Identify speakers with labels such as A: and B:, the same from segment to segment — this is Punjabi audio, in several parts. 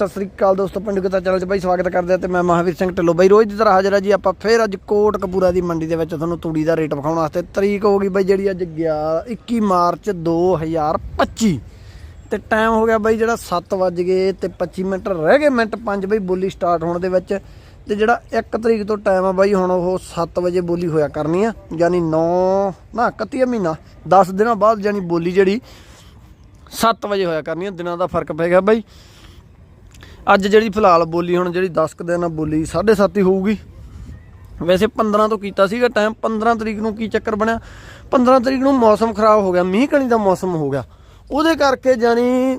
A: ਸਤਿ ਸ੍ਰੀ ਅਕਾਲ ਦੋਸਤੋ, ਪਿੰਡ ਗੁੱਤਾ ਚੈਨਲ 'ਚ ਬਾਈ ਸਵਾਗਤ ਕਰਦੇ ਆ ਤੇ ਮੈਂ ਮਹਾਵੀਰ ਸਿੰਘ ਢਿੱਲੋਂ। ਬਾਈ ਰੋਜ਼ ਦੀ ਤਰ੍ਹਾਂ ਹਾਜ਼ਰ ਆ ਜੀ ਆਪਾਂ ਫੇਰ ਅੱਜ ਕੋਟ ਕਪੂਰਾ ਦੀ ਮੰਡੀ ਦੇ ਵਿੱਚ ਤੁਹਾਨੂੰ ਤੂੜੀ ਦਾ ਰੇਟ ਵਿਖਾਉਣ ਵਾਸਤੇ। ਤਰੀਕ ਹੋ ਗਈ ਬਾਈ ਜਿਹੜੀ ਅੱਜ ਗਿਆ 21 ਮਾਰਚ 2025 ਤੇ ਟਾਈਮ ਹੋ ਗਿਆ ਬਾਈ ਜਿਹੜਾ 7 ਵੱਜ ਗਏ ਤੇ 25 ਮਿੰਟ ਰਹਿ ਗਏ ਮਿੰਟ 5 ਬਾਈ ਬੋਲੀ ਸਟਾਰਟ ਹੋਣ ਦੇ ਵਿੱਚ। ਤੇ ਜਿਹੜਾ 1 ਤਰੀਕ ਤੋਂ ਟਾਈਮ ਆ ਬਾਈ ਹੁਣ ਉਹ 7 ਵਜੇ ਬੋਲੀ ਹੋਇਆ ਕਰਨੀ ਆ, ਯਾਨੀ 9 ਨਾ 31 ਮਹੀਨਾ 10 ਦਿਨਾਂ ਬਾਅਦ ਯਾਨੀ ਬੋਲੀ ਜਿਹੜੀ 7 ਵਜੇ ਹੋਇਆ ਕਰਨੀ ਆ, ਦਿਨਾਂ ਦਾ ਫ਼ਰਕ ਪੈ ਗਿਆ ਬਾਈ। ਅੱਜ ਜਿਹੜੀ ਫਿਲਹਾਲ ਬੋਲੀ ਹੁਣ ਜਿਹੜੀ 10 ਕੁ ਦਿਨ ਆ ਬੋਲੀ 7:30 ਹੀ ਹੋਊਗੀ। ਵੈਸੇ 15 ਤੋਂ ਕੀਤਾ ਸੀਗਾ ਟਾਈਮ 15 ਤਰੀਕ ਨੂੰ ਕੀ ਚੱਕਰ ਬਣਿਆ? 15 ਤਰੀਕ ਨੂੰ ਮੌਸਮ ਖਰਾਬ ਹੋ ਗਿਆ ਮੀਂਹ ਕਣੀ ਦਾ ਮੌਸਮ ਹੋ ਗਿਆ। ਉਹਦੇ ਕਰਕੇ ਜਾਨੀ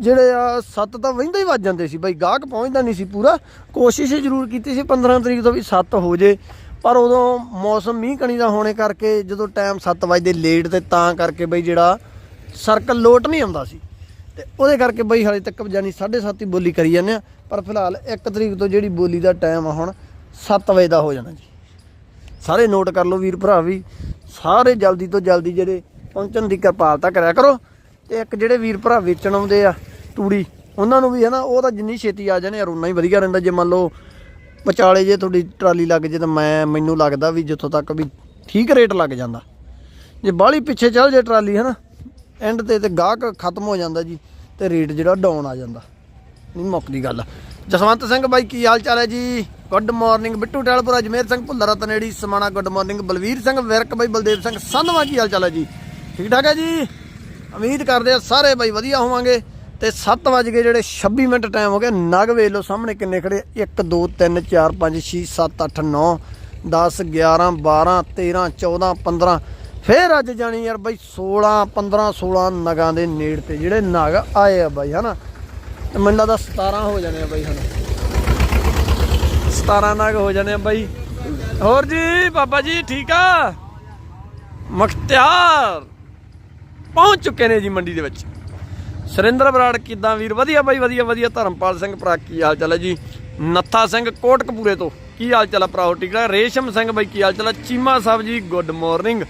A: ਜਿਹੜੇ ਆ ਸੱਤ ਤਾਂ ਵਹਿੰਦੇ ਹੀ ਵੱਜ ਜਾਂਦੇ ਸੀ ਬਾਈ, ਗਾਹਕ ਪਹੁੰਚਦਾ ਨਹੀਂ ਸੀ ਪੂਰਾ। ਕੋਸ਼ਿਸ਼ ਜ਼ਰੂਰ ਕੀਤੀ ਸੀ 15 ਤਰੀਕ ਤੋਂ ਵੀ 7 ਹੋ ਜੇ, ਪਰ ਉਦੋਂ ਮੌਸਮ ਮੀਂਹ ਕਣੀ ਦਾ ਹੋਣੇ ਕਰਕੇ ਜਦੋਂ ਟਾਈਮ 7 ਵਜੇ ਲੇਟ ਤੇ ਤਾਂ ਕਰਕੇ ਬਈ ਜਿਹੜਾ ਸਰਕਲ ਲੋਟ ਨਹੀਂ ਆਉਂਦਾ ਸੀ। ਤੇ ਉਹਦੇ ਕਰਕੇ ਬਈ ਹਾਲੇ ਤੱਕ ਜਾਨੀ 7:30 ਹੀ ਬੋਲੀ ਕਰੀ ਜਾਂਦੇ ਆ, ਪਰ ਫਿਲਹਾਲ 1 ਤਰੀਕ ਤੋਂ ਜਿਹੜੀ ਬੋਲੀ ਦਾ ਟਾਈਮ ਆ ਹੁਣ 7 ਵਜੇ ਦਾ ਹੋ ਜਾਣਾ ਜੀ। ਸਾਰੇ ਨੋਟ ਕਰ ਲਓ ਵੀਰ ਭਰਾ ਵੀ, ਸਾਰੇ ਜਲਦੀ ਤੋਂ ਜਲਦੀ ਜਿਹੜੇ ਪਹੁੰਚਣ ਦੀ ਕਿਰਪਾਲਤਾ ਕਰਿਆ ਕਰੋ, ਤੇ ਇੱਕ ਜਿਹੜੇ ਵੀਰ ਭਰਾ ਵੇਚਣ ਆਉਂਦੇ ਆ ਤੂੜੀ, ਉਹਨਾਂ ਨੂੰ ਵੀ ਹੈ ਨਾ ਉਹ ਤਾਂ ਜਿੰਨੀ ਛੇਤੀ ਆ ਜਾਣੇ ਯਾਰ ਉਨਾ ਹੀ ਵਧੀਆ ਰਹਿੰਦਾ, ਜੇ ਮੰਨ ਲਓ ਵਿਚਾਲੇ ਜੇ ਤੁਹਾਡੀ ਟਰਾਲੀ ਲੱਗ ਜੇ ਤਾਂ ਮੈਂ, ਮੈਨੂੰ ਲੱਗਦਾ ਵੀ ਜਿੱਥੋਂ ਤੱਕ ਵੀ ਠੀਕ ਰੇਟ ਲੱਗ ਜਾਂਦਾ। ਜੇ ਬਾਹਲੀ ਪਿੱਛੇ ਚੱਲ ਜੇ ਟਰਾਲੀ ਹੈ ਨਾ ਐਂਡ ਤੇ ਤੇ ਗਾਹਕ ਖਤਮ ਹੋ ਜਾਂਦਾ ਜੀ ਤੇ ਰੇਟ ਜਿਹੜਾ ਡਾਊਨ ਆ ਜਾਂਦਾ। ਨਹੀਂ ਮੁੱਕਦੀ ਗੱਲ। ਜਸਵੰਤ ਸਿੰਘ ਬਾਈ, ਕੀ ਹਾਲ ਚਾਲ ਹੈ ਜੀ? Good morning Bittu Tailpura Jamer Singh Bhullar Taneri Samana good morning Balvir Singh, Virk ਬਾਈ, ਬਲਦੇਵ ਸਿੰਘ, ਸੰਧਵਾ, ਕੀ ਹਾਲ ਚਾਲ ਹੈ ਜੀ? ਠੀਕ ਠਾਕ ਹੈ ਜੀ? ਉਮੀਦ ਕਰਦੇ ਆ ਸਾਰੇ ਬਾਈ ਵਧੀਆ ਹੋਵਾਂਗੇ ਤੇ 7 ਵਜ ਗਏ ਜਿਹੜੇ 26 ਮਿੰਟ ਟਾਈਮ ਹੋ ਗਿਆ ਨਗ ਵੇਖ ਲਓ, ਸਾਹਮਣੇ ਕਿੰਨੇ ਖੜੇ 1 2 3 4 5 6 7 8 9 10 11 12 13 14 15 ਫੇਰ ਅੱਜ ਜਾਣੀ ਯਾਰ ਬਾਈ 16 15 16 ਨਗਾਂ ਦੇ ਨੇੜ ਤੇ ਜਿਹੜੇ ਨਗ ਆਏ ਆ ਬਾਈ, ਹਨਾ? ਤੇ ਮੈਨੂੰ ਲੱਗਦਾ 17 ਹੋ ਜਾਣੇ ਆ ਬਾਈ ਹੁਣ 17 ਨਗ ਹੋ ਜਾਣੇ ਆ ਬਾਈ। ਹੋਰ ਜੀ, ਬਾਬਾ ਜੀ ਠੀਕ ਆ? ਮਖਤਿਆਰ। ਪਹੁੰਚ ਚੁੱਕੇ ਨੇ ਜੀ ਮੰਡੀ ਦੇ ਵਿੱਚ। ਸੁਰਿੰਦਰ ਬਰਾੜ ਕਿਦਾਂ ਵੀਰ? ਵਧੀਆ ਬਾਈ, ਵਧੀਆ ਵਧੀਆ। ਧਰਮਪਾਲ ਸਿੰਘ ਭਰਾ, ਕੀ ਹਾਲ ਚਾਲ ਹੈ ਜੀ? ਨੱਥਾ ਸਿੰਘ ਕੋਟਕਪੂਰੇ ਤੋਂ। ਕੀ ਹਾਲ ਚਾਲ ਹੈ ਭਰਾਓ ਠੀਕ ਹੈ ਰੇਸ਼ਮ ਸਿੰਘ ਬਾਈ, ਕੀ ਹਾਲ ਚਾਲ ਹੈ ਚੀਮਾ ਸਾਹਿਬ ਜੀ ਗੁੱਡ ਮਾਰਨਿੰਗ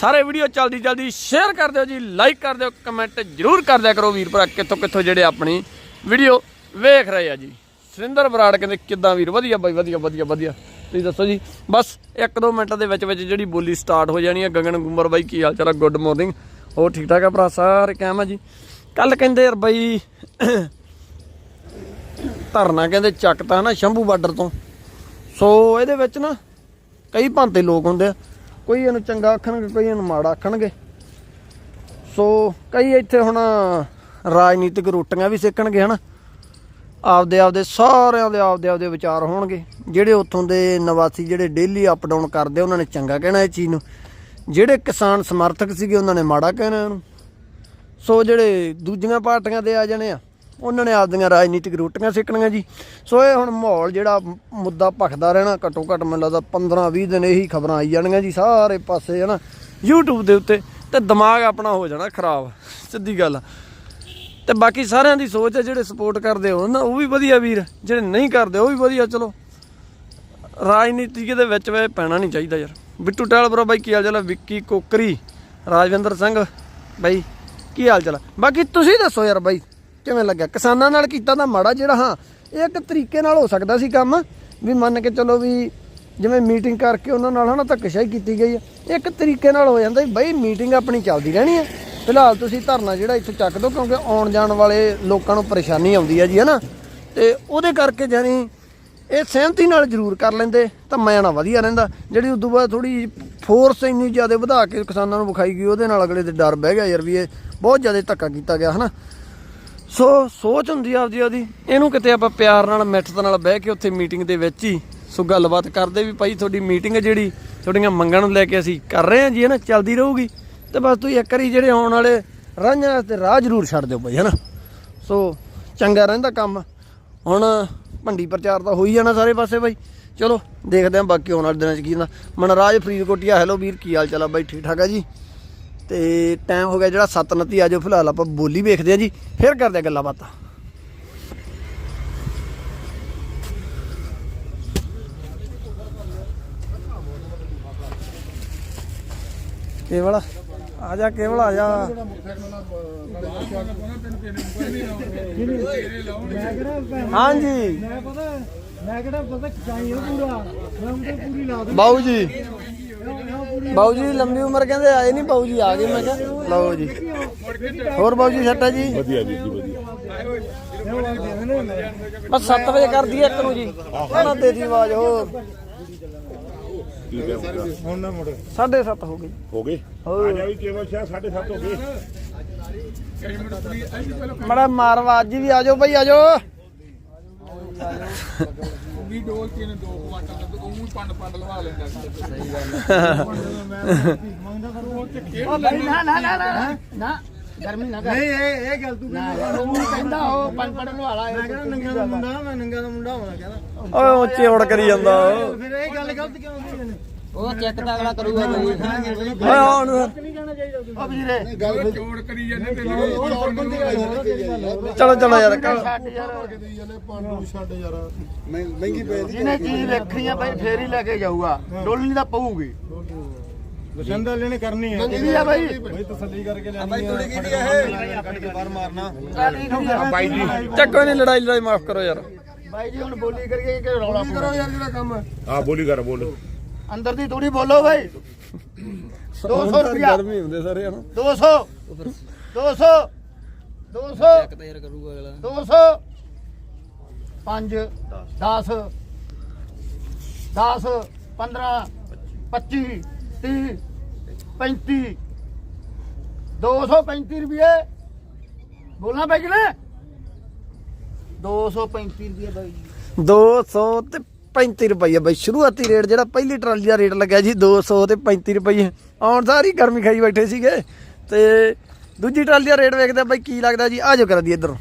A: ਸਾਰੇ ਵੀਡੀਓ ਜਲਦੀ ਜਲਦੀ ਸ਼ੇਅਰ ਕਰ ਦਿਓ ਜੀ ਲਾਈਕ ਕਰ ਦਿਓ ਕਮੈਂਟ ਜਰੂਰ ਕਰ ਦਿਆ ਕਰੋ ਵੀਰ ਭਰਾ, ਕਿੱਥੋਂ ਕਿੱਥੋਂ ਜਿਹੜੇ ਆਪਣੀ ਵੀਡੀਓ ਵੇਖ ਰਹੇ ਆ ਜੀ। ਸੁਰਿੰਦਰ ਬਰਾੜ ਕਹਿੰਦੇ, ਕਿੱਦਾਂ ਵੀਰ? ਵਧੀਆ ਬਾਈ, ਵਧੀਆ ਵਧੀਆ ਵਧੀਆ। ਤੁਸੀਂ ਦੱਸੋ ਜੀ, ਬਸ 1-2 ਮਿੰਟਾਂ ਦੇ ਵਿੱਚ ਵਿੱਚ ਜਿਹੜੀ ਬੋਲੀ ਸਟਾਰਟ ਹੋ ਜਾਣੀ ਹੈ ਗਗਨ ਗੁੰਮਰ ਬਾਈ, ਕੀ ਹਾਲ ਚਾਲ ਹੈ ਗੁੱਡ ਮਾਰਨਿੰਗ ਹੋਰ ਠੀਕ ਠਾਕ ਆ ਭਰਾ, ਸਾਰੇ ਕਾਇਮ ਆ ਜੀ? ਕੱਲ ਕਹਿੰਦੇ ਯਾਰ ਬਾਈ, ਧਰਨਾ ਕਹਿੰਦੇ ਚੱਕਤਾ ਨਾ ਸ਼ੰਭੂ ਬਾਰਡਰ ਤੋਂ। ਸੋ ਇਹਦੇ ਵਿੱਚ ਨਾ ਕਈ ਭਾਂਤੇ ਲੋਕ ਹੁੰਦੇ ਆ। ਕੋਈ ਇਹਨੂੰ ਚੰਗਾ ਆਖਣਗੇ, ਕੋਈ ਇਹਨੂੰ ਮਾੜਾ ਆਖਣਗੇ। ਸੋ, ਕਈ ਇੱਥੇ ਹੁਣ ਰਾਜਨੀਤਿਕ ਰੋਟੀਆਂ ਵੀ ਸੇਕਣਗੇ, ਹਨਾ। ਆਪਦੇ ਆਪਦੇ, ਸਾਰਿਆਂ ਦੇ ਆਪਦੇ ਆਪਦੇ ਵਿਚਾਰ ਹੋਣਗੇ। ਜਿਹੜੇ ਉੱਥੋਂ ਦੇ ਨਿਵਾਸੀ, ਜਿਹੜੇ ਡੇਲੀ ਅਪ ਡਾਊਨ ਕਰਦੇ, ਉਹਨਾਂ ਨੇ ਚੰਗਾ ਕਹਿਣਾ ਇਹ ਚੀਜ਼ ਨੂੰ। ਜਿਹੜੇ ਕਿਸਾਨ ਸਮਰਥਕ ਸੀਗੇ, ਉਹਨਾਂ ਨੇ ਮਾੜਾ ਕਹਿਣਾ ਇਹਨੂੰ। ਸੋ, ਜਿਹੜੇ ਦੂਜੀਆਂ ਪਾਰਟੀਆਂ ਦੇ ਆ ਜਾਣੇ ਆ ਉਹਨਾਂ ਨੇ ਆਪਦੀਆਂ ਰਾਜਨੀਤਿਕ ਰੋਟੀਆਂ ਸੇਕਣੀਆਂ ਜੀ। ਸੋ ਇਹ ਹੁਣ ਮਾਹੌਲ ਜਿਹੜਾ ਮੁੱਦਾ ਭਖਦਾ ਰਹਿਣਾ, ਘੱਟੋ ਘੱਟ ਮੈਨੂੰ ਲੱਗਦਾ 15 20 ਦਿਨ ਇਹੀ ਖਬਰਾਂ ਆਈ ਜਾਣਗੀਆਂ ਜੀ ਸਾਰੇ ਪਾਸੇ, ਹਨਾ। YouTube ਦੇ ਉੱਤੇ ਤੇ ਦਿਮਾਗ ਆਪਣਾ ਹੋ ਜਾਣਾ ਖਰਾਬ, ਸਿੱਧੀ ਗੱਲ ਆ। ਤੇ ਬਾਕੀ ਸਾਰਿਆਂ ਦੀ ਸੋਚ ਹੈ ਜਿਹੜੇ ਸਪੋਰਟ ਕਰਦੇ ਹੋ ਨਾ, ਉਹ ਵੀ ਵਧੀਆ ਵੀਰ, ਜਿਹੜੇ ਨਹੀਂ ਕਰਦੇ, ਉਹ ਵੀ ਵਧੀਆ, ਚਲੋ। ਰਾਜਨੀਤੀ ਦੇ ਵਿੱਚ ਵੇ ਪੈਣਾ ਨਹੀਂ ਚਾਹੀਦਾ ਯਾਰ। ਬਿੱਟੂ ਟਾਲ ਟਾਲਬਰਾ ਬਾਈ, ਕੀ ਹਾਲ ਚਾਲ ਹੈ ਵਿੱਕੀ ਕੋਕਰੀ, ਰਾਜਵਿੰਦਰ ਸਿੰਘ, ਬਾਈ, ਕੀ ਹਾਲ ਚਾਲ ਹੈ ਬਾਕੀ ਤੁਸੀਂ ਦੱਸੋ ਯਾਰ ਬਾਈ। ਕਿਵੇਂ ਲੱਗਿਆ? ਕਿਸਾਨਾਂ ਨਾਲ ਕੀਤਾ ਤਾਂ ਮਾੜਾ ਜਿਹੜਾ, ਹਾਂ, ਇਹ ਇੱਕ ਤਰੀਕੇ ਨਾਲ ਹੋ ਸਕਦਾ ਸੀ ਕੰਮ, ਵੀ ਮੰਨ ਕੇ ਚਲੋ ਵੀ ਜਿਵੇਂ ਮੀਟਿੰਗ ਕਰਕੇ ਉਹਨਾਂ ਨਾਲ ਹਨਾ ਧੱਕੇਸ਼ਾਹੀ ਕੀਤੀ ਗਈ ਹੈ ਇੱਕ ਤਰੀਕੇ ਨਾਲ ਹੋ ਜਾਂਦਾ ਵੀ ਬਈ ਮੀਟਿੰਗ ਆਪਣੀ ਚੱਲਦੀ ਰਹਿਣੀ ਹੈ ਫਿਲਹਾਲ ਤੁਸੀਂ ਧਰਨਾ ਜਿਹੜਾ ਇੱਥੇ ਚੱਕ ਦਿਓ, ਕਿਉਂਕਿ ਆਉਣ ਜਾਣ ਵਾਲੇ ਲੋਕਾਂ ਨੂੰ ਪਰੇਸ਼ਾਨੀ ਆਉਂਦੀ ਹੈ ਜੀ, ਹਨਾ। ਤੇ ਉਹਦੇ ਕਰਕੇ ਜਾਨੀ ਇਹ ਸਹਿਮਤੀ ਨਾਲ ਜ਼ਰੂਰ ਕਰ ਲੈਂਦੇ, ਤਾਂ ਮੈਂ ਨਾ ਵਧੀਆ ਰਹਿੰਦਾ। ਜਿਹੜੀ ਉਦੋਂ ਬਾਅਦ ਥੋੜੀ ਫੋਰਸ ਇੰਨੀ ਜ਼ਿਆਦਾ ਵਧਾ ਕੇ ਕਿਸਾਨਾਂ ਨੂੰ ਵਿਖਾਈ ਗਈ, ਉਹਦੇ ਨਾਲ ਅਗਲੇ ਤੇ ਡਰ ਬਹਿ ਗਿਆ ਯਾਰ ਵੀ ਇਹ ਬਹੁਤ ਜ਼ਿਆਦਾ ਧੱਕਾ ਕੀਤਾ ਗਿਆ, ਹਨਾ। ਸੋ ਸੋਚ ਹੁੰਦੀ ਆ ਆਪਦੀ ਉਹਦੀ। ਇਹਨੂੰ ਕਿਤੇ ਆਪਾਂ ਪਿਆਰ ਨਾਲ, ਮਿੱਠਤ ਨਾਲ ਬਹਿ ਕੇ ਉੱਥੇ ਮੀਟਿੰਗ ਦੇ ਵਿੱਚ ਹੀ ਸੋ ਗੱਲਬਾਤ ਕਰਦੇ ਵੀ ਭਾਈ ਤੁਹਾਡੀ ਮੀਟਿੰਗ ਜਿਹੜੀ, ਤੁਹਾਡੀਆਂ ਮੰਗਾਂ ਨੂੰ ਲੈ ਕੇ ਅਸੀਂ ਕਰ ਰਹੇ ਹਾਂ ਜੀ, ਹਨਾ? ਚੱਲਦੀ ਰਹੂਗੀ। ਤੇ ਬਸ ਤੁਸੀਂ ਇੱਕ ਵਾਰੀ ਜਿਹੜੇ ਆਉਣ ਵਾਲੇ ਰਾਹਾਂ ਤੇ ਰਾਹ ਜ਼ਰੂਰ ਛੱਡ ਦਿਓ ਭਾਈ, ਹਨਾ? ਸੋ ਚੰਗਾ ਰਹਿੰਦਾ ਕੰਮ। ਹੁਣ ਭੰਡੀ ਪ੍ਰਚਾਰ ਤਾਂ ਹੋਈ ਜਾਣਾ ਸਾਰੇ ਪਾਸੇ ਬਾਈ ਚਲੋ, ਦੇਖਦੇ ਆਂ ਬਾਕੀ ਆਉਣ ਵਾਲੇ ਦਿਨਾਂ 'ਚ ਕੀ ਹੁੰਦਾ। ਮਨਰਾਜ ਫਰੀਦਕੋਟੀਆ, ਹੈਲੋ ਵੀਰ, ਕੀ ਹਾਲ ਚਾਲ ਆ? ਬਾਈ ਠੀਕ ਠਾਕ ਆ ਜੀ? ਤੇ ਟਾਈਮ ਹੋ ਗਿਆ ਜਿਹੜਾ 7:29 ਆਜੋ ਫਿਲਹਾਲ ਆਪਾਂ ਬੋਲੀ ਵੇਖਦੇ ਆ ਜੀ ਫਿਰ ਕਰਦੇ ਆ ਗੱਲਾਂ ਬਾਤਾਂ। ਇਹ ਵਾਲਾ ਆ ਜਾ ਕੇਵਲ ਆ ਜਾ। ਹਾਂਜੀ।
B: ਮੈਂ ਪਤਾ ਮੈਂ ਕਿਹੜਾ ਪਤਾ ਚਾਹੀਏ ਪੂਰਾ। ਮੈਂ ਉਹਦੇ ਪੂਰੀ ਲਾ ਦੂੰ
A: ਬਾਊ ਜੀ। ਬਾਊ ਜੀ ਲੰਬੀ ਉਮਰ ਕਹਿੰਦੇ ਆਏ ਨਹੀਂ ਬਾਊ ਜੀ ਆ ਗਏ। ਮੈਂ ਕਿਹਾ ਲਓ ਜੀ। ਹੋਰ ਬਾਊ ਜੀ ਸੱਟਾ ਜੀ?
C: ਵਧੀਆ ਵੀਰ ਜੀ ਵਧੀਆ।
A: ਬਸ 7 ਵਜੇ ਕਰ ਦਈਏ ਇੱਕ ਨੂੰ ਜੀ। ਉਹਨਾਂ ਦੇ ਦੀ ਆਵਾਜ਼ ਹੋਰ।
B: ਹੁਣ ਨਾ ਮੁੜ
A: 7:30 ਹੋ ਗਈ।
C: ਹੋ ਗਏ? ਆ ਜਾ ਵੀ ਕੇਵਲ ਸ਼ਾਹ 7:30 ਹੋ ਗਏ।
A: ਮੜਾ ਮਾਰਵਾ ਅੱਜ ਵੀ ਆ ਜਾਓ ਭਾਈ ਆ
D: ਵੀ ਡੋਲ ਨੇ ਦੋ ਕੁਆਟਰ ਉਹ ਪੰਡ ਪੰਡ ਲਵਾ ਲੈਂਦਾ
B: ਉਹ ਭਾਈ ਨਾ ਨਾ ਨਾ ਨਾ ਨਾ ਗਰਮੀ ਨਾ ਕਰ। ਨਹੀਂ ਇਹ ਇਹ ਗੱਲ ਤੂੰ ਉਹ ਕਹਿੰਦਾ ਉਹ ਪੰਨ ਪੜਨ ਵਾਲਾ ਮੈਂ ਕਹਿੰਦਾ ਨੰਗਾ ਦਾ ਮੁੰਡਾ ਮੈਂ ਨੰਗਾ ਦਾ ਮੁੰਡਾ ਹੋਣਾ ਕਹਿੰਦਾ।
A: ਓਏ ਉੱਚੇ ਉੜ ਕਰੀ ਜਾਂਦਾ।
B: ਫਿਰ ਇਹ ਗੱਲ ਗਲਤ ਕਿਉਂ ਹੁੰਦੀ ਨੇ
E: ਉਹ ਚੈੱਕ ਤਾਂ ਅਗਲਾ ਕਰੂਗਾ ਬਈ
A: ਹੁਣ
B: ਨਹੀਂ ਕਹਿਣਾ ਚਾਹੀਦਾ ਉਹ ਵੀਰੇ
D: ਗੱਲ ਚੋੜ ਕਰੀ ਜਾਂਦੇ ਤੇ ਲਈ
B: ਹੋਰ ਹੋਰ ਬੰਦੇ ਗੱਲ ਹੋਰ ਤੇਰੀ ਗੱਲ ਹੋਰ
A: ਚਲੋ ਚਲੋ ਯਾਰ ਕੱਲ
B: ਜਿਹਨੇ ਚੀਜ਼ ਵੇਖਣੀ ਆ ਭਾਈ ਫੇਰ ਹੀ ਲੈ ਕੇ ਜਾਊਗਾ। ਡੋਲਣੀ ਤਾਂ ਪਊਗੀ। ਦਸੰਦਾ ਲੈਣੇ ਕਰਨੀ ਹੈ। ਕਿਹਦੀ ਆ ਭਾਈ। ਭਾਈ ਤਸੱਲੀ ਕਰਕੇ ਲੈਣੀ ਭਾਈ ਥੋੜੀ ਕਿਹਦੀ ਆ ਇਹ? ਕੱਢ ਕੇ ਬਾਹਰ ਮਾਰਨਾ।
C: ਬਾਈ ਜੀ।
A: ਚੱਕੋ ਨਹੀਂ ਲੜਾਈ ਲੜਾਈ ਮਾਫ ਕਰੋ ਯਾਰ।
B: ਭਾਈ ਜੀ ਹੁਣ ਬੋਲੀ ਕਰੀਏ ਕਿ ਰੌਲਾ ਕਰੋ ਯਾਰ ਜਿਹੜਾ ਕੰਮ
C: ਆ ਬੋਲੀ ਕਰ ਬੋਲ।
B: ਅੰਦਰ ਦੀ ਥੋੜੀ ਬੋਲੋ ਭਾਈ 200 ਰੁਪਿਆ।
A: ਗਰਮੀ ਹੁੰਦੇ ਸਾਰੇ ਹਨ
B: 200 200 200
E: ਚੈੱਕ ਤਾਂ ਯਾਰ ਕਰੂਗਾ ਅਗਲਾ।
B: 200 5 10 10 15 25 30 35 235 ਰੁਪਏ। ਬੋਲਣਾ ਪੈ ਕਿ ਨਾ 235 ਰੁਪਏ ਬਾਈ।
A: 200 ਤੇ 35 ਰੁਪਏ ਬਾਈ, ਸ਼ੁਰੂਆਤੀ ਰੇਟ ਜਿਹੜਾ ਪਹਿਲੀ ਟਰਾਲੀ ਦਾ ਰੇਟ ਲੱਗਿਆ ਜੀ 200 ਤੇ 35 ਰੁਪਏ ਆਉਣ ਸਾਰੀ ਗਰਮੀ ਖਾਈ ਬੈਠੇ ਸੀਗੇ। ਤੇ ਦੂਜੀ ਟਰਾਲੀ ਦਾ ਰੇਟ ਵੇਖਦੇ ਆ ਕੀ ਲੱਗਦਾ ਜੀ? ਆਜੋ ਕਰਾਂ ਦੀ ਇਧਰੋਂ।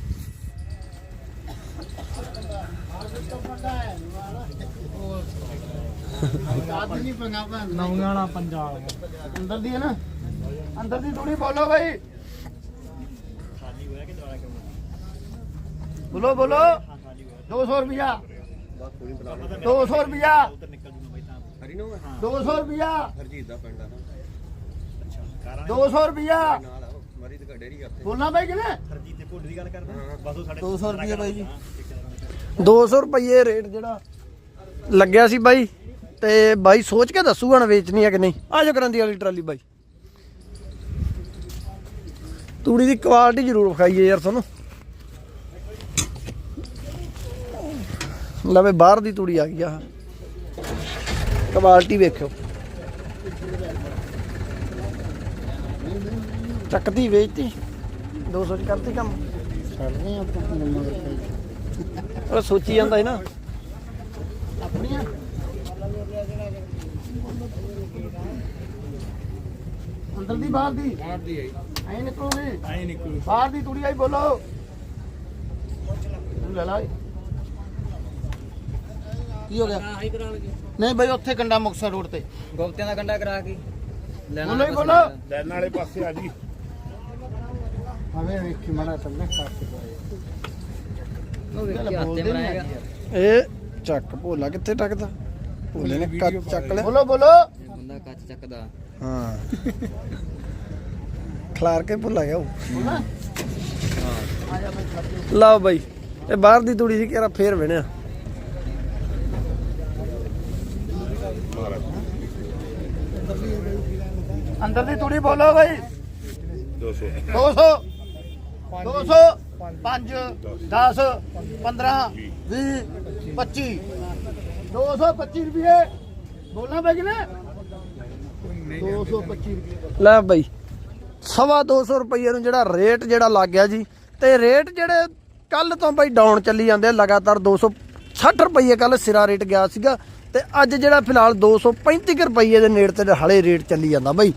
B: ਨੌਂਗਾਣਾ ਪੰਜਾਬ। ਅੰਦਰ ਦੀ ਹੈ ਨਾ? ਅੰਦਰ ਦੀ ਥੋੜੀ ਬੋਲੋ ਭਾਈ ਬੋਲੋ ਬੋਲੋ। 200 ਰੁਪਿਆ 200 ਰੁਪਿਆ 200 ਰੁਪਿਆ 200 ਰੁਪਿਆ ਬੋਲਣਾ ਭਾਈ ਕਿਨੇ 200 ਰੁਪਿਆ ਭਾਈ ਜੀ।
A: 200 ਰੁਪਏ ਰੇਟ ਜਿਹੜਾ ਲੱਗਿਆ ਸੀ ਬਾਈ। ਤੇ ਬਾਈ ਸੋਚ ਕੇ ਦੱਸੂਗਾ ਨਾ ਵੇਚਣੀ ਹੈ ਕਿ ਨਹੀਂ। ਆਜੋ ਕਰਾਂ ਦੀ ਵਾਲੀ ਟਰਾਲੀ ਬਾਈ। ਤੂੜੀ ਦੀ ਕੁਆਲਿਟੀ ਜ਼ਰੂਰ ਵਿਖਾਈਏ ਯਾਰ ਤੁਹਾਨੂੰ। ਲਵੇ ਬਾਹਰ ਦੀ ਤੂੜੀ ਆ ਗਈ ਆ। ਕੁਆਲਿਟੀ ਵੇਖਿਓ। ਚੱਕਤੀ ਵੇਚਤੀ 200 ਚ ਕਰਤੀ ਕੰਮ।
B: ਛੱਡਦੇ ਆਪਾਂ ਮਗਰ
A: ਉਹ ਸੋਚੀ ਜਾਂਦਾ ਸੀ ਨਾ।
B: ਆਪਣੀਆਂ? ਅੰਦਰ ਦੀ ਬਾਹਰ ਦੀ?
D: ਬਾਹਰ ਦੀ ਆਈ।
B: ਐਂ ਨਿਕਲੂਗੀ?
D: ਐ ਨਿਕਲੂ
B: ਬਾਹਰ ਦੀ ਤੂੜੀ ਆਈ ਬੋਲੋ। ਤੂੰ ਲੈ ਲਾ। ਕੀ ਹੋ ਗਿਆ?
E: ਆਹੀ ਕਰਾ ਲਗੇ
B: ਨਹੀਂ ਬਈ ਉੱਥੇ ਕੰਡਾ ਮੁਕਸਰ ਰੋਡ ਤੇ।
E: ਗੁਪਤਿਆਂ ਦਾ ਕੰਡਾ ਕਰਾ ਕੇ। ਲੈਣਾ
B: ਬੋਲੋ ਹੀ ਬੋਲੋ।
C: ਲੈਣ ਵਾਲੇ ਪਾਸੇ ਆ ਜੀ।
B: ਹਵੇਂ ਵੇਖੀ ਮੜਾ ਤੰਨੇ ਖਾਤੇ
E: ਉਹ ਵੇਖੀ ਹੱਥੇ ਬਣਾਏਗਾ।
A: ਇਹ ਚੱਕ ਭੋਲਾ ਕਿੱਥੇ ਟੱਕਦਾ? ਭੋਲੇ ਨੇ ਕੱਚ ਚੱਕ ਲਿਆ।
B: ਬੋਲੋ ਬੋਲੋ।
E: ਬੰਦਾ ਕੱਚ ਚੱਕਦਾ।
A: ਹਾਂ। ਖਲਾਰ ਕੇ ਭੁੱਲਾ ਗਿਆ ਉਹ। ਲਓ ਬਾਈ ਇਹ ਬਾਹਰ ਦੀ ਤੂੜੀ ਸੀ ਕਿਹੜਾ ਫੇਰ ਬਣਿਆ
B: ਅੰਦਰ ਦੀ ਤੂੜੀ ਬੋਲੋ ਬਈ।
C: 200
B: 200 200 5 10 15 20 25 225 ਰੁਪਏ। ਬੋਲਣਾ ਪੈ ਨਾ 225 ਰੁਪਏ।
A: ਲੈ ਬਾਈ ਸਵਾ 200 ਰੁਪਏ ਨੂੰ ਜਿਹੜਾ ਰੇਟ ਜਿਹੜਾ ਲੱਗ ਗਿਆ ਜੀ ਤੇ ਰੇਟ ਜਿਹੜੇ ਕੱਲ ਤੋਂ ਬਾਈ ਡਾਊਨ ਚੱਲੀ ਜਾਂਦੇ ਲਗਾਤਾਰ 260 ਰੁਪਏ ਕੱਲ ਸਿਰਾ ਰੇਟ ਗਿਆ ਸੀਗਾ। ਤੇ ਅੱਜ ਜਿਹੜਾ ਫਿਲਹਾਲ 235 ਕੁ ਰੁਪਏ ਦੇ ਨੇੜੇ ਤੇ ਹਲੇ ਰੇਟ ਚੱਲੀ ਜਾਂਦਾ ਬਾਈ।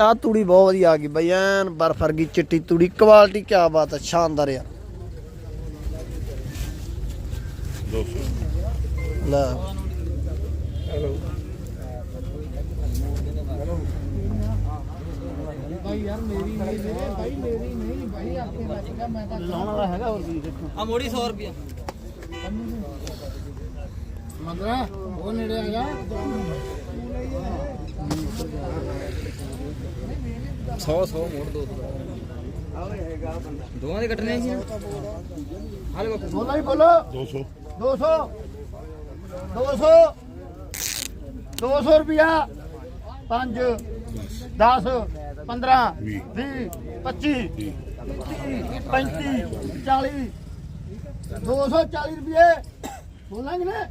A: ਆ ਤੂੜੀ ਬਹੁਤ ਵਧੀਆ ਆ ਗਈ ਬਾਈ ਐਨ ਬਰਫ ਵਰਗੀ ਚਿੱਟੀ ਤੂੜੀ ਕੁਆਲਿਟੀ ਕੀ ਬਾਤ ਹੈ ਸ਼ਾਨਦਾਰ ਯਾਰ
C: 200
A: ਲੈ
B: ਲਾਉਣ ਵਾਲਾ ਹੈਗਾ ਹੋਰ ਵੀ ਦੇਖੋ
E: ਆ ਮੋੜੀ 100 ਰੁਪਿਆ
B: ਮੰਦਰਾ ਉਹ ਨੇੜੇ ਆ ਜਾ।
E: 100 100 ਮੋੜ ਦੋ ਦੋਵਾਂ ਦੇ ਕੱਟਣੇ ਸੀ ਹਾਲੇ ਬਾਪੂ।
B: ਬੋਲੋ ਹੀ ਬੋਲੋ।
C: 200
B: 200 200 200 ਰੁਪਿਆ 5 10 15
C: ਵੀਹ।
B: 20 25 35 40 240 ਰੁਪਏ। ਬੋਲਾਂਗੇ ਨਾ।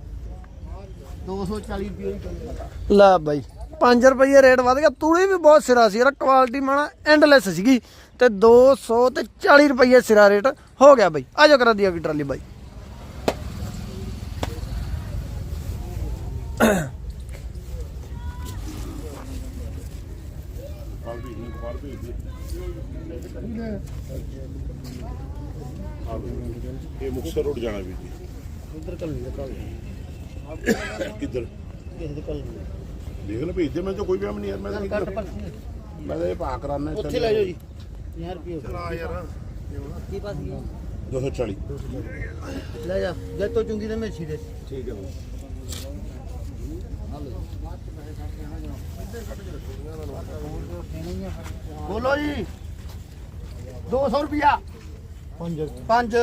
B: 240 ਰੁਪਏ ਹੀ ਕਰੂੰਗਾ
A: ਲੈ ਬਾਈ 5 ਰੁਪਏ ਰੇਟ ਵਧ ਗਿਆ ਤੂੜੀ ਵੀ ਬਹੁਤ ਸਿਰਾ ਸੀ ਯਾਰ ਕੁਆਲਿਟੀ ਮਾਣਾ ਐਂਡਲੈਸ ਸੀਗੀ ਤੇ 200 ਤੇ 40 ਰੁਪਏ ਸਿਰਾ ਰੇਟ ਹੋ ਗਿਆ ਬਾਈ। ਆਜੋ ਕਰਾ ਦੀ ਅਗੀ ਟਰਾਲੀ ਬਾਈ।
C: ਪਾਲ ਵੀ ਨਹੀਂ ਪਾਲ ਵੀ ਇਹ ਮੁਕਸਰ ਰੋਡ ਜਾਣਾ ਵੀ ਜੀ।
B: ਉਧਰ ਕੱਲ ਨਹੀਂ ਕੱਲ
C: ਕਿੱਧਰ?
B: ਦੇ
C: ਦੇਖ ਲੈ ਭੇਜ ਦੇ ਮੈਂ ਤਾਂ ਕੋਈ ਵਿਆਹ ਨਹੀਂ ਯਾਰ ਮੈਂ ਤਾਂ
B: ਕੱਟ
C: ਮੈਂ ਤਾਂ ਇਹ ਪਾ ਕਰਾਨਾ
B: ਉੱਥੇ ਲੈ ਜਾਓ ਜੀ। 50 ਰੁਪਏ
E: ਕੀ ਪਾਸ ਗਿਆ
C: 240
B: ਲੈ ਜਾ ਤੋਂ ਚੁੰਗੀ ਤੇ ਮੇਛੀ ਦੇ।
C: ਠੀਕ ਹੈ ਬਾਈ
B: ਬੋਲੋ ਜੀ। 200 ਰੁਪਿਆ 5 5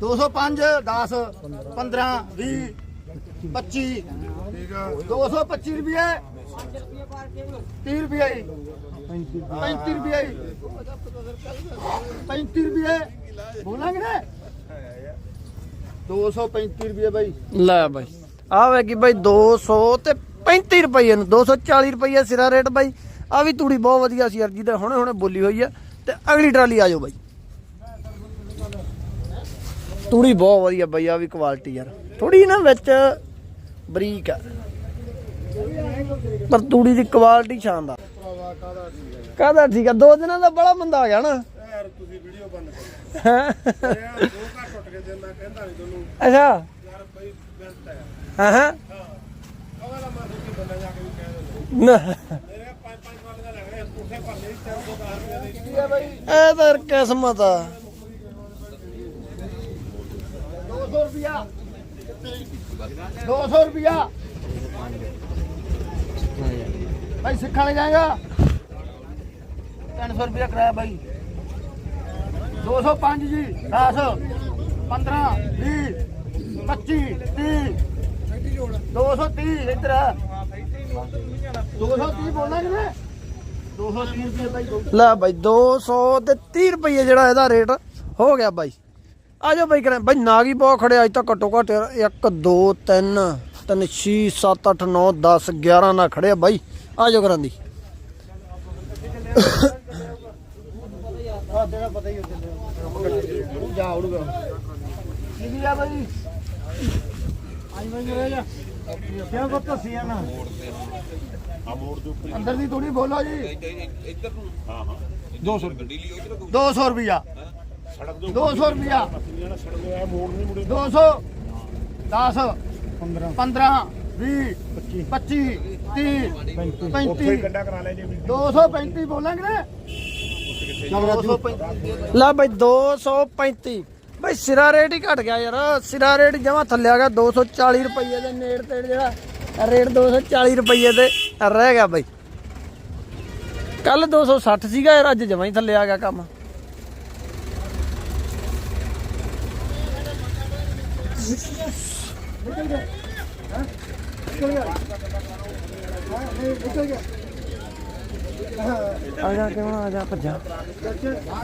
B: 205 10 15 20 25 225 ਰੁਪਏ। 30 ਰੁਪਏ 35 ਰੁਪਏ 35 ਰੁਪਏ। ਬੋਲਾਂਗੇ ਨਾ? 235 ਰੁਪਏ ਬਾਈ।
A: ਲੈ ਬਾਈ। ਆ ਵੇ ਕਿ ਬਾਈ 200 ਤੇ 35 ਰੁਪਏ ਨੂੰ। 240 ਰੁਪਏ ਸਿਰਾ ਰੇਟ ਬਾਈ। ਆ ਵੀ ਤੂੜੀ ਬਹੁਤ ਵਧੀਆ ਸੀ ਯਾਰ, ਜਿਹਦੇ ਹੁਣੇ ਹੁਣੇ ਬੋਲੀ ਹੋਈ ਆ। ਤੇ ਅਗਲੀ ਟਰਾਲੀ ਆ ਜਾਓ ਬਾਈ। ਤੂੜੀ ਬਹੁਤ ਵਧੀਆ ਬਾਈ ਆ ਵੀ ਕੁਆਲਿਟੀ ਯਾਰ। ਥੋੜੀ ਨਾ ਵਿੱਚ ਬਰੀਕ ਆ। ਪਰ ਤੂੜੀ ਦੀ ਕੁਆਲਿਟੀ ਸ਼ਾਨਦਾਰ। ਕਾਹਦਾ ਠੀਕ ਆ? ਦੋ ਦਿਨਾਂ ਦਾ ਬੜਾ ਮੰਦਾ ਆ ਗਿਆ ਨਾ।
C: ਯਾਰ ਤੁਸੀਂ ਵੀਡੀਓ ਬੰਦ
A: ਹੈਂ?
C: ਕਰੋ ਯਾਰ ਦੋ ਘਰ ਟੁੱਟ ਕੇ ਦਿੰਦਾ ਕਹਿੰਦਾ ਨਹੀਂ ਤੁਹਾਨੂੰ।
A: ਅੱਛਾ।
C: ਯਾਰ ਬਈ ਬੈਸਟ ਹੈ
A: ਹਾਂ। ਹਾਂ।
C: ਅਗਲਾ ਮੈਂ ਸੋਚੀ ਬੰਦਾ ਜਾ ਕੇ ਵੀ ਕਹਿ ਦਿੰਦਾ।
A: ਨਾ।
C: ਮੇਰੇ ਪੰਜ ਪੰਜ ਵਾਰ ਦਾ ਲੱਗ ਰਿਹਾ ਕੋਠੇ ਭਰਨੇ ਦੀ 310 ਰੁਪਏ ਦੇ।
B: ਕੀ ਹੈ ਬਾਈ
A: ਇਹ ਤਾਂ ਕਿਸਮਤ ਆ।
B: 200 ਰੁਪਿਆ 200 ਰੁਪਿਆ ਭਾਈ ਸਿੱਖਣ ਲੈ ਜਾਏਗਾ? 300 ਰੁਪਿਆ ਕਰਾਇਆ ਭਾਈ 205 ਜੀ 10 15 20 25 30 230 ਇੱਧਰ ਆ। 230 ਬੋਲਣਾ ਨਹੀਂ ਮੈਂ 230 ਰੁਪਏ ਭਾਈ
A: ਲੈ ਬਾਈ 200 ਤੇ 30 ਰੁਪਏ ਜਿਹੜਾ ਇਹਦਾ ਰੇਟ ਹੋ ਗਿਆ ਬਾਈ। ਆ ਜਾਓ ਬਾਈ ਕਰਾਂ ਬਾਈ ਨਾਗੀ ਬਹੁਤ ਖੜਿਆ ਅੱਜ ਤਾਂ ਘੱਟੋ ਘੱਟ 1 2 3 3 6 7 8 9 10 11 ਨਾਲ ਖੜਿਆ ਬਾਈ। ਆ ਜਾਓ ਕਰਾਂ ਦੀ।
B: ਆ ਤੇਰਾ ਪਤਾ ਹੀ ਹੋ ਜਾ ਉੜੂਗਾ ਕੀ ਵੀ ਆ ਭਾਈ ਆਈ ਰਹਿ ਜਾ ਕਿਆ ਕੋ ਤਸੀਆ ਨਾ
C: ਆ ਮੋੜ ਦੇ ਉੱਪਰ
B: ਅੰਦਰ ਦੀ ਥੋੜੀ ਬੋਲੋ ਜੀ।
C: ਹਾਂ ਹਾਂ
B: 200 200 ਰੁਪਿਆ
C: ਸੜਕ ਦੇ
B: 200 ਰੁਪਿਆ
C: ਸੜਕ ਦੇ ਆ ਮੋੜ ਨਹੀਂ ਮੁੜੇ।
B: 200 10 15 15 20 25 30
C: ਉੱਥੇ ਹੀ
B: 35
C: ਕੰਡਾ ਕਰਾ ਲੈ ਜੇ ਵੀ
B: 235 ਬੋਲਾਂਗੇ ਨਾ। 235
A: ਲੈ ਬਾਈ 235 ਬਾਈ ਸਿਰਾ ਰੇਟ ਹੀ ਘਟ ਗਿਆ ਯਾਰ। ਸਿਰਾ ਰੇਟ ਜਮਾ ਥੱਲੇ ਆ ਗਿਆ। 240 ਰੁਪਏ ਦੇ ਨੇੜ ਤੇ ਜਿਹੜਾ। ਰੇਟ 240 ਰੁਪਏ ਤੇ ਰਹਿ ਗਿਆ ਬਾਈ। ਕੱਲ 260 ਸੀਗਾ ਯਾਰ ਅੱਜ ਜਮਾ ਹੀ ਥੱਲੇ ਆ ਗਿਆ ਕੰਮ। ਆ ਜਾ ਕਿਉਂ ਆ ਜਾ ਭੱਜਾ।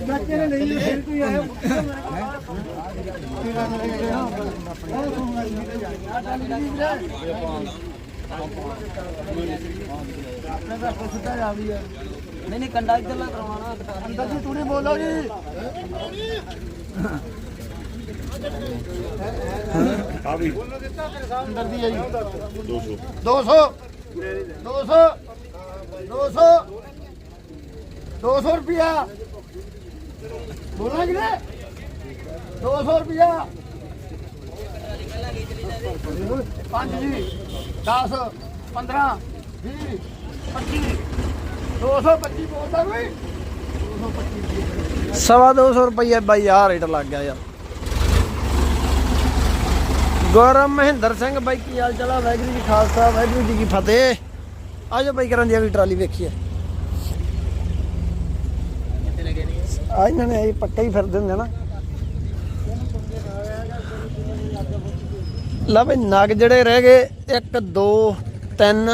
B: ਬੱਚੇ ਨੇ ਨਹੀਂ ਫਿਰ ਤੂੰ ਆਇਆ
E: ਨਹੀਂ ਨਹੀਂ ਕੰਡਾ ਇੱਧਰ ਲਾ ਕਰਵਾਉਣਾ ਕਟਾ
B: ਅੰਦਰ ਦੀ ਤੂੜੀ ਬੋਲੋ ਜੀ।
C: ਆ ਵੀ
B: ਅੰਦਰ ਦੀ ਹੈ ਜੀ
C: 200
B: 200 200 200 ਰੁਪਿਆ ਬੋਲਣਾ ਕਿ 200 ਰੁਪਿਆ ਪੰਜ ਜੀ 10 15 20 25 225 ਬੋਲਦਾ ਕੋਈ? 225
A: ਸਵਾ 200 ਰੁਪਏ ਬਾਈ ਆ ਰੇਟ ਲੱਗ ਗਿਆ ਯਾਰ। ਗੌਰਵ ਮਹਿੰਦਰ ਸਿੰਘ ਬਾਈ, ਕੀ ਹਾਲ ਚਾਲ ਆ? ਵਾਹਿਗੁਰੂ ਜੀ ਖਾਲਸਾ, ਵਾਹਿਗੁਰੂ ਜੀ ਕੀ ਫਤਿਹ। ਆਜੋ ਬਾਈ ਕਰਨ ਦੀ ਅਗਲੀ ਟਰਾਲੀ ਵੇਖੀਏ। ਆ ਇਹਨਾਂ ਨੇ ਇਹ ਪੱਕਾ ਹੀ ਫਿਰਦੇ ਹੁੰਦੇ ਨਾ। ਲਾ ਬਈ, ਨਗ ਜਿਹੜੇ ਰਹਿ ਗਏ 1 2 3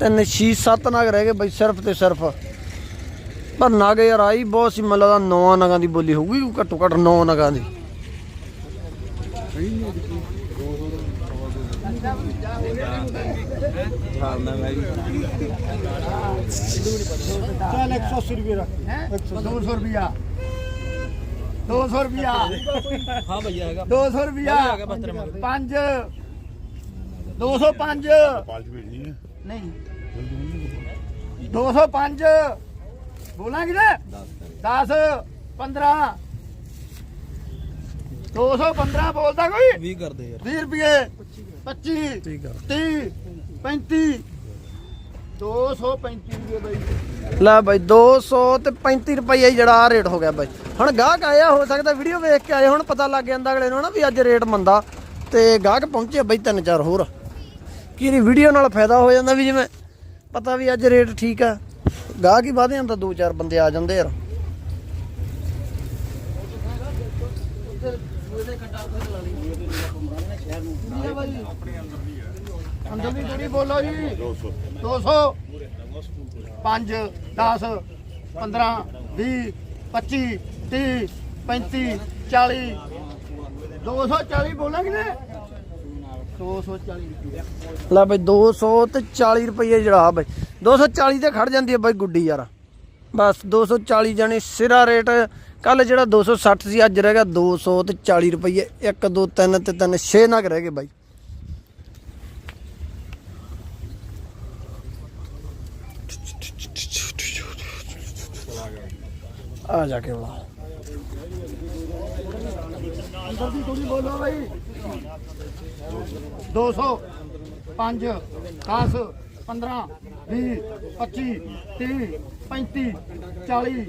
A: 3 6 7 ਨਗ ਰਹਿ ਗਏ ਬਈ, ਸਿਰਫ ਤੇ ਸਿਰਫ। ਪਰ ਨਗ ਯਾਰ ਆਈ ਬਹੁਤ ਸੀ ਮਤਲਬ ਦਾ 9 ਨਗਾਂ ਦੀ ਬੋਲੀ ਹੋਊਗੀ, ਘੱਟੋ ਘੱਟ 9 ਨਗਾਂ ਦੀ।
B: ਚੱਲ 180 ਰੁਪਏ ਰੱਖ।
E: ਹੈ?
B: 200 ਰੁਪਿਆ 200 ਰੁਪਿਆ
E: ਹਾਂ ਭਈਆ ਹੈਗਾ।
B: 200 ਰੁਪਿਆ
E: ਆ ਗਿਆ ਬਸ ਤੇਰੇ ਮਗਰ।
B: 5 205 ਨਹੀਂ। 205 ਬੋਲਾਂਗੇ ਨਾ 10 15 215 ਬੋਲਦਾ ਕੋਈ?
E: 20 ਕਰਦੇ ਯਾਰ।
B: 20 ਰੁਪਏ 25
A: ਠੀਕ ਆ
B: 30 35 235 ਰੁਪਏ ਬਾਈ।
A: ਲੈ ਬਾਈ 200 ਤੇ 35 ਰੁਪਏ ਜਿਹੜਾ ਆ ਰੇਟ ਹੋ ਗਿਆ ਬਾਈ। ਹੁਣ ਗਾਹਕ ਆਇਆ ਹੋ ਸਕਦਾ ਵੀਡੀਓ ਵੇਖ ਕੇ ਆਏ ਹੁਣ ਪਤਾ ਲੱਗ ਜਾਂਦਾ ਅਗਲੇ ਨੂੰ ਨਾ ਵੀ ਅੱਜ ਰੇਟ ਮੰਦਾ। ਤੇ ਗਾਹਕ ਪਹੁੰਚੇ ਬਾਈ ਤਿੰਨ ਚਾਰ ਹੋਰ। ਕੀ ਨਹੀਂ ਵੀਡੀਓ ਨਾਲ ਫਾਇਦਾ ਹੋ ਜਾਂਦਾ ਵੀ ਜਿਵੇਂ ਪਤਾ ਵੀ ਅੱਜ ਰੇਟ ਠੀਕ ਆ। ਗਾਹਕ ਹੀ ਵਧੇ ਜਾਂਦਾ ਦੋ ਚਾਰ ਬੰਦੇ ਆ ਜਾਂਦੇ ਯਾਰ।
B: ਅੰਦਰ ਦੀ ਜਿਹੜੀ ਬੋਲੋ ਜੀ। 200 200 5 10 15 20 25 30 35 40 240 ਬੋਲਾਂਗੇ ਨੇ 240 ਰੁਪਏ
A: ਲੈ ਬਾਈ 200 ਤੇ 40 ਰੁਪਏ ਜਿਹੜਾ ਆ ਬਾਈ। 240 ਤੇ ਖੜ ਜਾਂਦੀ ਹੈ ਬਾਈ ਗੁੱਡੀ ਯਾਰ। ਬਸ 240 ਜਾਨੀ ਸਿਰਾ ਰੇਟ। ਕੱਲ ਜਿਹੜਾ 260 ਸੀ ਅੱਜ ਰਹਿ ਗਿਆ 200 ਤੇ 40 ਰੁਪਏ 1 2 3 ਤੇ 3 6 ਨਗ ਰਹਿ ਗਏ ਬਾਈ। ਆ ਜਾ ਕੇ ਬੁਲਾ।
B: ਅੰਦਰ ਦੀ ਥੋੜੀ ਬੋਲੋ ਬਾਈ 200 5 10 15 20 25 30 35 40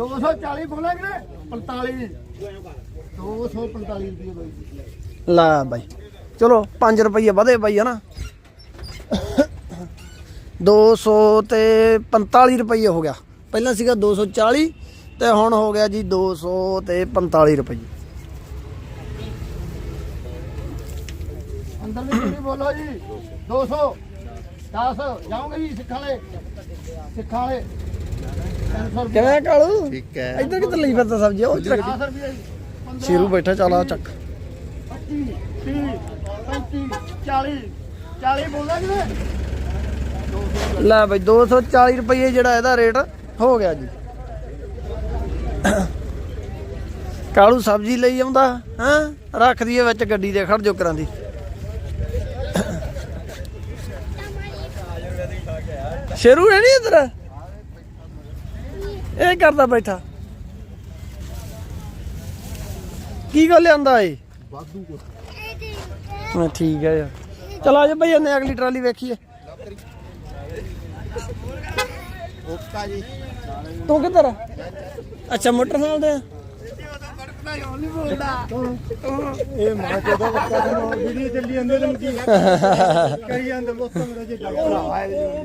B: 240 ਬੋਲਾਂਗੇ ਨੇ 45 245 ਰੁਪਏ ਬਾਈ।
A: ਲੈ ਬਾਈ। ਚਲੋ 5 ਰੁਪਏ ਵਧੇ ਬਾਈ ਹਨਾ 200 ਤੇ 45 ਰੁਪਏ ਹੋ ਗਿਆ। ਪਹਿਲਾਂ ਸੀਗਾ 240 ਤੇ ਹੁਣ ਹੋ ਗਿਆ ਜੀ 200 ਤੇ 45 ਰੁਪਏ।
B: ਅੰਦਰ ਦੀ ਥੋੜੀ ਬੋਲੋ ਜੀ। 200 10 ਜਾਓਗੇ ਜੀ ਸਿੱਖਾਂ ਵਾਲੇ। ਸਿੱਖਾਂ ਵਾਲੇ। 300 ਰੁਪਏ।
A: ਕਿਵੇਂ ਕਾਲੂ? ਠੀਕ ਹੈ। ਇੱਧਰ ਕਿੱਧਰ ਲਈ ਫਿਰਦਾ ਸਬਜ਼ੀ? ਉਹ ਚ ਰੱਖੀ
B: 10 ਰੁਪਏ ਜੀ। 15,
A: ਸ਼ੇਰੂ ਬੈਠਾ ਚੱਲ ਚੱਕ।
B: 25 30 35 40 40 ਬੋਲਾਂਗੇ ਨੇ
A: ਲੈ ਬਾਈ 240 ਰੁਪਏ ਜਿਹੜਾ ਇਹਦਾ ਰੇਟ ਹੋ ਗਿਆ ਜੀ। ਕਾਲੂ ਸਬਜ਼ੀ ਲਈ ਆਉਂਦਾ, ਹਾਂ? ਰੱਖ ਦਈਏ ਵਿੱਚ ਗੱਡੀ ਦੇ, ਖੜ ਜੋ ਕਰਾਂ ਦੀ। ਸ਼ੇਰੂ ਹੈ ਨਹੀਂ ਇਧਰ? ਇਹ ਕਰਦਾ ਬੈਠਾ। ਕੀ ਗੱਲ ਲਿਆਂਦਾ ਏ? ਵਾਧੂ ਕੋ ਠੀਕ ਹੈ ਯਾਰ। ਚਲ ਆ ਜਾ ਬਈ, ਇਹਨੇ ਅਗਲੀ ਟਰਾਲੀ ਵੇਖੀਏ
B: ਓਕਾ ਜੀ।
A: ਤੂੰ ਕਿੱਧਰ? ਅੱਛਾ ਮੋਟਰਸਾਈਕਲ ਤੇ ਆ?
B: ਇਹ ਮਾਂ ਜਦੋਂ ਬੱਕਾ ਨੂੰ ਵੀਡੀਓ ਚੱਲੀ ਜਾਂਦੇ ਨੇ ਕੀ ਕਰੀ ਜਾਂਦੇ ਮੋਸਤ ਮੇਰਾ ਜੀ।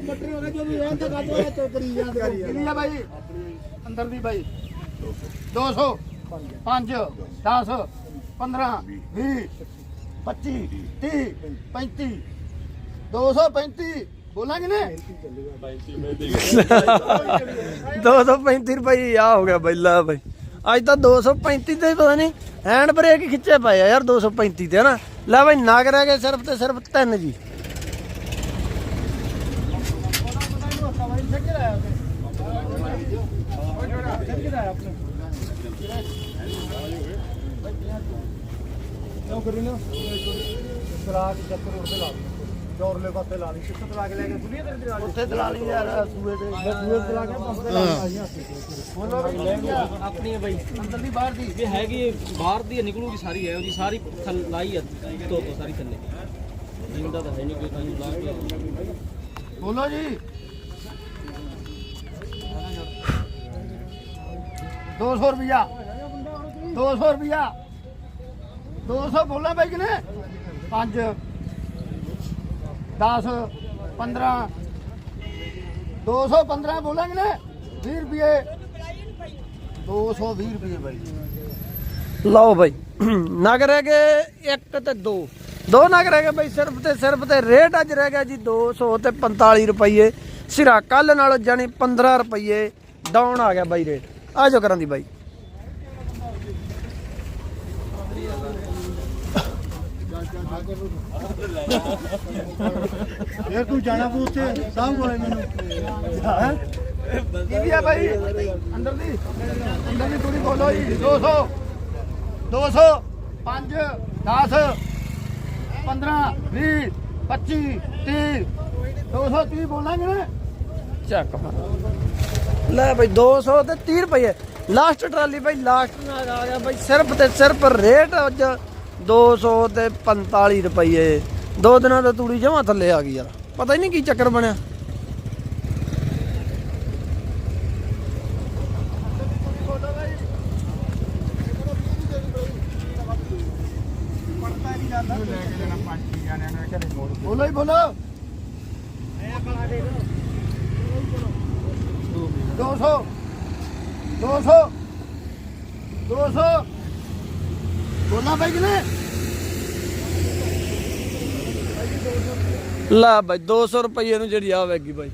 B: ਮਟਰੀ ਉਹਨੇ ਜੋ ਵੀ ਰਹਿਣ ਤੇ ਗੱਜ ਹੋਇਆ ਤੇ ਕਰੀ ਜਾਂਦੇ। ਕਿੰਨੀ ਆ ਬਾਈ ਅੰਦਰ ਦੀ ਬਾਈ। 200 5 10 15 20 25 30 35 235 ਬੋਲਾਂਗੇ ਨੇ?
A: 235 ਰੁਪਏ ਆ ਹੋ ਗਿਆ ਬੈਲਾ ਬਾਈ। ਅੱਜ ਤਾਂ 235 ਤੇ ਪਤਾ ਨਹੀਂ ਹੈਂਡ ਬ੍ਰੇਕ ਖਿੱਚੇ ਪਏ ਆ ਯਾਰ 235 ਤੇ ਹਨਾ? ਲੈ ਬਾਈ ਨਗ ਰਹਿ ਗਏ ਸਿਰਫ ਤੇ ਸਿਰਫ ਤਿੰਨ ਜੀ।
B: ਕਰੀ ਨਾ ਸਰਾਗ ਚੱਕਰ ਉੱਤੇ ਲਾ ਦੌਰਲੇ ਪਾਸੇ ਲਾ ਲਈ ਕਿੱਥੇ ਤਲਾ ਕੇ ਲੈ ਕੇ ਸੁਣੀਏ ਤੇਰੇ ਨਾਲ ਉੱਥੇ ਤਲਾ ਲਈ ਯਾਰ ਸੂਏ ਤੇ। ਸੂਏ ਤਲਾ ਕੇ ਪੰਪ ਤੇ ਲਾ ਲਈ ਬੋਲੋ ਵੀ ਲੈ ਗਿਆ
E: ਆਪਣੀ ਹੈ ਬਾਈ।
B: ਅੰਦਰ ਦੀ ਬਾਹਰ ਦੀ
E: ਇਹ ਹੈਗੀ ਬਾਹਰ ਦੀ ਨਿਕਲੂਗੀ ਸਾਰੀ ਹੈ ਉਹਦੀ ਸਾਰੀ ਥੱਲ ਲਾਈ ਹੈ ਤੋਂ ਤੋਂ ਸਾਰੀ ਥੱਲੇ। ਜਿੰਦਾ ਤਾਂ ਹੈ ਨਹੀਂ ਕੋਈ ਤਾਂ ਲਾ ਕੇ
B: ਬੋਲੋ ਜੀ। 200 ਰੁਪਿਆ 200 ਰੁਪਿਆ 200 ਬੋਲਾਂ ਬਾਈ ਕਿਨੇ? 5 10 15 215 ਬੋਲਾਂਗੇ ਨੇ 20 ਰੁਪਏ। 220 ਰੁਪਏ ਬਾਈ।
A: ਲਓ ਬਾਈ, ਨਗ ਰਹਿ ਗਏ ਇੱਕ ਤੇ ਦੋ। ਦੋ ਨਗ ਰਹਿ ਗਏ ਬਾਈ, ਸਿਰਫ ਤੇ ਸਿਰਫ ਤੇ ਰੇਟ ਅੱਜ ਰਹਿ ਗਿਆ ਜੀ 200 ਤੇ 45 ਰੁਪਏ ਸਿਰਾ ਕੱਲ ਨਾਲੋਂ ਜਾਨੀ 15 ਰੁਪਏ ਡਾਊਨ ਆ ਗਿਆ ਬਾਈ ਰੇਟ। ਆ ਜੋ ਕਰਾਂ ਦੀ ਬਾਈ।
B: ਯਾਰ ਤੂੰ ਜਾਣਾ ਪੂ ਉੱਥੇ ਸਾਹ ਕੋਲੇ ਮੈਨੂੰ। ਹੈ? ਕੀ ਆ ਬਾਈ ਅੰਦਰ ਦੀ ਅੰਦਰ ਦੀ ਥੋੜੀ ਬੋਲੋ ਜੀ। 200 200 5 10 15 20 25 30 230 ਬੋਲਾਂਗੇ ਨਾ।
A: ਚੱਕ ਲੈ ਬਾਈ 200 ਤੇ 30 ਰੁਪਏ। ਲਾਸਟ ਟਰਾਲੀ ਬਾਈ ਲਾਸਟ ਨਾਲ ਆ ਗਿਆ ਬਾਈ ਸਿਰਫ ਤੇ ਸਿਰਫ ਰੇਟ ਅੱਜ 200 ਤੇ 45 ਰੁਪਏ ਦੋ ਦਿਨਾਂ ਦਾ ਤੂੜੀ ਜਮਾ ਥੱਲੇ ਆ ਗਈ ਯਾਰ। ਪਤਾ ਹੀ ਨਹੀਂ ਕੀ ਚੱਕਰ ਬਣਿਆ
B: ਬੋਲੋ ਹੀ ਬੋਲੋ 200 200 200 ਬੋਲਣਾ ਬਾਈ ਕਿਨੇ
A: ਲੈ ਬਾਈ 200 ਰੁਪਏ ਨੂੰ ਜਿਹੜੀ ਆ ਵੈਗੀ ਬਾਈ।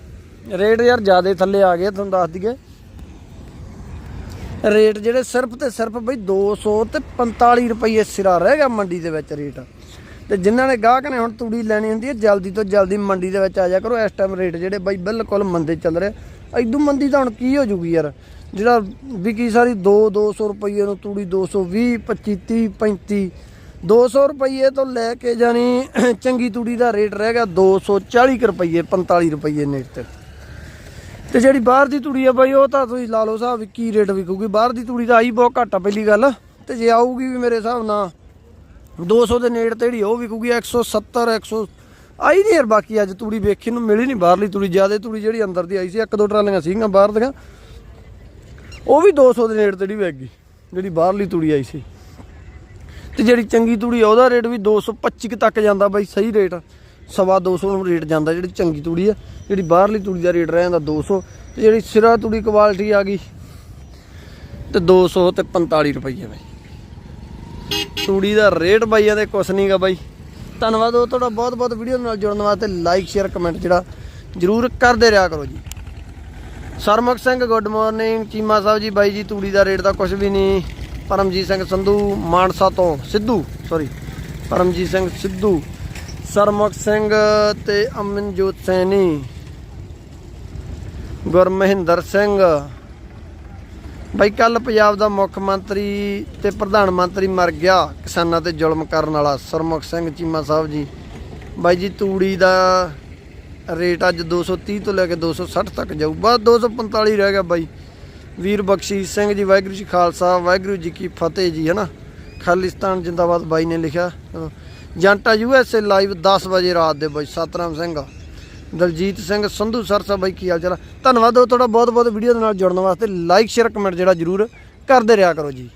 A: ਰੇਟ ਯਾਰ ਜਿਆਦੇ ਥੱਲੇ ਆ ਗਏ, ਤੁਹਾਨੂੰ ਦੱਸ ਦਈਏ। ਰੇਟ ਜਿਹੜੇ ਸਿਰਫ ਤੇ ਸਿਰਫ ਬਈ 200 ਤੇ 45 ਰੁਪਏ ਸਿਰਾ ਰਹਿ ਮੰਡੀ ਦੇ ਵਿੱਚ ਰੇਟ। ਤੇ ਜਿਨ੍ਹਾਂ ਨੇ ਗਾਹਕ ਨੇ ਹੁਣ ਤੂੜੀ ਲੈਣੀ ਹੁੰਦੀ ਹੈ, ਜਲਦੀ ਤੋਂ ਜਲਦੀ ਮੰਡੀ ਦੇ ਵਿੱਚ ਆ ਜਾ ਕਰੋ। ਇਸ ਟਾਈਮ ਰੇਟ ਜਿਹੜੇ ਬਾਈ ਬਿਲਕੁਲ ਮੰਦੇ ਚੱਲ ਰਹੇ। ਐਦੂ ਮੰਦੀ ਤਾਂ ਹੁਣ ਕੀ ਹੋ ਜੂਗੀ ਯਾਰ? ਜਿਹੜਾ ਵਿਕੀ ਸਾਰੀ 2 200 ਰੁਪਏ ਨੂੰ ਤੂੜੀ 220 25 30 35 200 ਰੁਪਏ ਤੋਂ ਲੈ ਕੇ ਜਾਨੀ ਚੰਗੀ ਤੂੜੀ ਦਾ ਰੇਟ ਰਹਿ ਗਿਆ 240 ਕੁ ਰੁਪਏ 45 ਰੁਪਏ ਨੇਟ ਤੇ। ਤੇ ਜਿਹੜੀ ਬਾਹਰ ਦੀ ਤੂੜੀ ਆ ਬਾਈ, ਉਹ ਤਾਂ ਤੁਸੀਂ ਲਾ ਲਓ ਹਿਸਾਬ ਕੀ ਰੇਟ ਵਿਕੂਗੀ। ਬਾਹਰ ਦੀ ਤੂੜੀ ਦਾ ਆਈ ਬਹੁਤ ਘੱਟ ਆ ਪਹਿਲੀ ਗੱਲ। ਤੇ ਜੇ ਆਊਗੀ ਵੀ ਮੇਰੇ ਹਿਸਾਬ ਨਾਲ 200 ਦੇ ਨੇੜ ਤੇੜੀ, ਉਹ ਵਿਕੂਗੀ 170 100 ਆਈ ਨਹੀਂ ਯਾਰ ਬਾਕੀ ਅੱਜ ਤੂੜੀ ਵੇਖੀ ਨੂੰ ਮਿਲੀ ਨਹੀਂ ਬਾਹਰਲੀ ਤੂੜੀ। ਜ਼ਿਆਦਾ ਤੂੜੀ ਜਿਹੜੀ ਅੰਦਰ ਦੀ ਆਈ ਸੀ, ਇੱਕ ਦੋ ਟਰਾਲੀਆਂ ਸੀਗੀਆਂ ਬਾਹਰ ਦੀਆਂ। ਉਹ ਵੀ 200 ਦੇ ਨੇੜ ਤੇੜੀ ਜਿਹੜੀ ਵਿਕ ਗਈ, ਜਿਹੜੀ ਬਾਹਰਲੀ ਤੂੜੀ ਆਈ ਸੀ। ਤੇ ਜਿਹੜੀ ਚੰਗੀ ਤੂੜੀ ਆ, ਉਹਦਾ ਰੇਟ ਵੀ 225 ਕੁ ਤੱਕ ਜਾਂਦਾ ਬਾਈ, ਸਹੀ ਰੇਟ ਸਵਾ 200 ਨੂੰ ਰੇਟ ਜਾਂਦਾ ਜਿਹੜੀ ਚੰਗੀ ਤੂੜੀ ਆ। ਜਿਹੜੀ ਬਾਹਰਲੀ ਤੂੜੀ ਦਾ ਰੇਟ ਰਹਿ ਜਾਂਦਾ 200 ਤੇ ਜਿਹੜੀ ਸਿਰਾ ਤੂੜੀ ਕੁਆਲਿਟੀ ਆ ਗਈ, ਤੇ 200 ਤੇ 45 ਰੁਪਏ ਬਾਈ। ਤੂੜੀ ਦਾ ਰੇਟ ਬਾਈ ਇਹਦੇ ਕੁਛ ਨਹੀਂਗਾ ਬਾਈ। ਧੰਨਵਾਦ ਉਹ ਤੁਹਾਡਾ ਬਹੁਤ ਬਹੁਤ ਵੀਡੀਓ ਨਾਲ ਜੁੜਨ ਵਾਸਤੇ ਲਾਈਕ ਸ਼ੇਅਰ ਕਮੈਂਟ ਜਿਹੜਾ ਜਰੂਰ ਕਰਦੇ ਰਿਹਾ ਕਰੋ ਜੀ। ਸਰਮੁਖ ਸਿੰਘ ਗੁੱਡ ਮਾਰਨਿੰਗ ਚੀਮਾ ਸਾਹਿਬ ਜੀ, ਬਾਈ ਜੀ, ਤੂੜੀ ਦਾ ਰੇਟ ਤਾਂ ਕੁਝ ਵੀ ਨਹੀਂ ਪਰਮਜੀਤ ਸਿੰਘ ਸੰਧੂ, ਮਾਨਸਾ ਤੋਂ ਸਿੱਧੂ ਸੌਰੀ ਪਰਮਜੀਤ ਸਿੰਘ ਸਿੱਧੂ, ਸਰਮੁਖ ਸਿੰਘ ਤੇ ਅਮਨਜੋਤ ਸੈਣੀ, ਗੁਰਮਹਿੰਦਰ ਸਿੰਘ। ਬਾਈ ਕੱਲ ਪੰਜਾਬ ਦਾ ਮੁੱਖ ਮੰਤਰੀ ਤੇ ਪ੍ਰਧਾਨ ਮੰਤਰੀ ਮਰ ਗਿਆ, ਕਿਸਾਨਾਂ ਤੇ ਜ਼ੁਲਮ ਕਰਨ ਵਾਲਾ ਸਰਮੁਖ ਸਿੰਘ ਚੀਮਾ ਸਾਹਿਬ ਜੀ। ਬਾਈ ਜੀ, ਤੂੜੀ ਦਾ ਰੇਟ ਅੱਜ 230 ਤੋਂ ਲੈ ਕੇ 260 ਤੱਕ ਜਾਊ, ਬਸ 245 ਰਹਿ ਗਿਆ ਬਾਈ। ਵੀਰ ਬਖਸ਼ੀਸ਼ ਸਿੰਘ ਜੀ, ਵਾਹਿਗੁਰੂ ਜੀ ਖਾਲਸਾ, ਵਾਹਿਗੁਰੂ ਜੀ ਕੀ ਫਤਿਹ ਜੀ, ਹਨਾ? ਖਾਲਿਸਤਾਨ ਜਿੰਦਾਬਾਦ ਬਾਈ ਨੇ ਲਿਖਿਆ। Janta U S A live 10 ਵਜੇ ਰਾਤ ਦੇ ਬਾਈ, ਸਤਨਾਮ ਸਿੰਘ। ਦਲਜੀਤ ਸਿੰਘ ਸੰਧੂ ਸਰਸਾ ਬਾਈ, ਕੀ ਹਾਲ ਚਾਲ ਆ? ਧੰਨਵਾਦ ਤੁਹਾਡਾ ਬਹੁਤ ਬਹੁਤ ਵੀਡੀਓ ਦੇ ਨਾਲ ਜੁੜਨ ਵਾਸਤੇ। ਲਾਈਕ ਸ਼ੇਅਰ ਕਮੈਂਟ ਜਿਹੜਾ ਜਰੂਰ ਕਰਦੇ ਰਿਹਾ ਕਰੋ ਜੀ।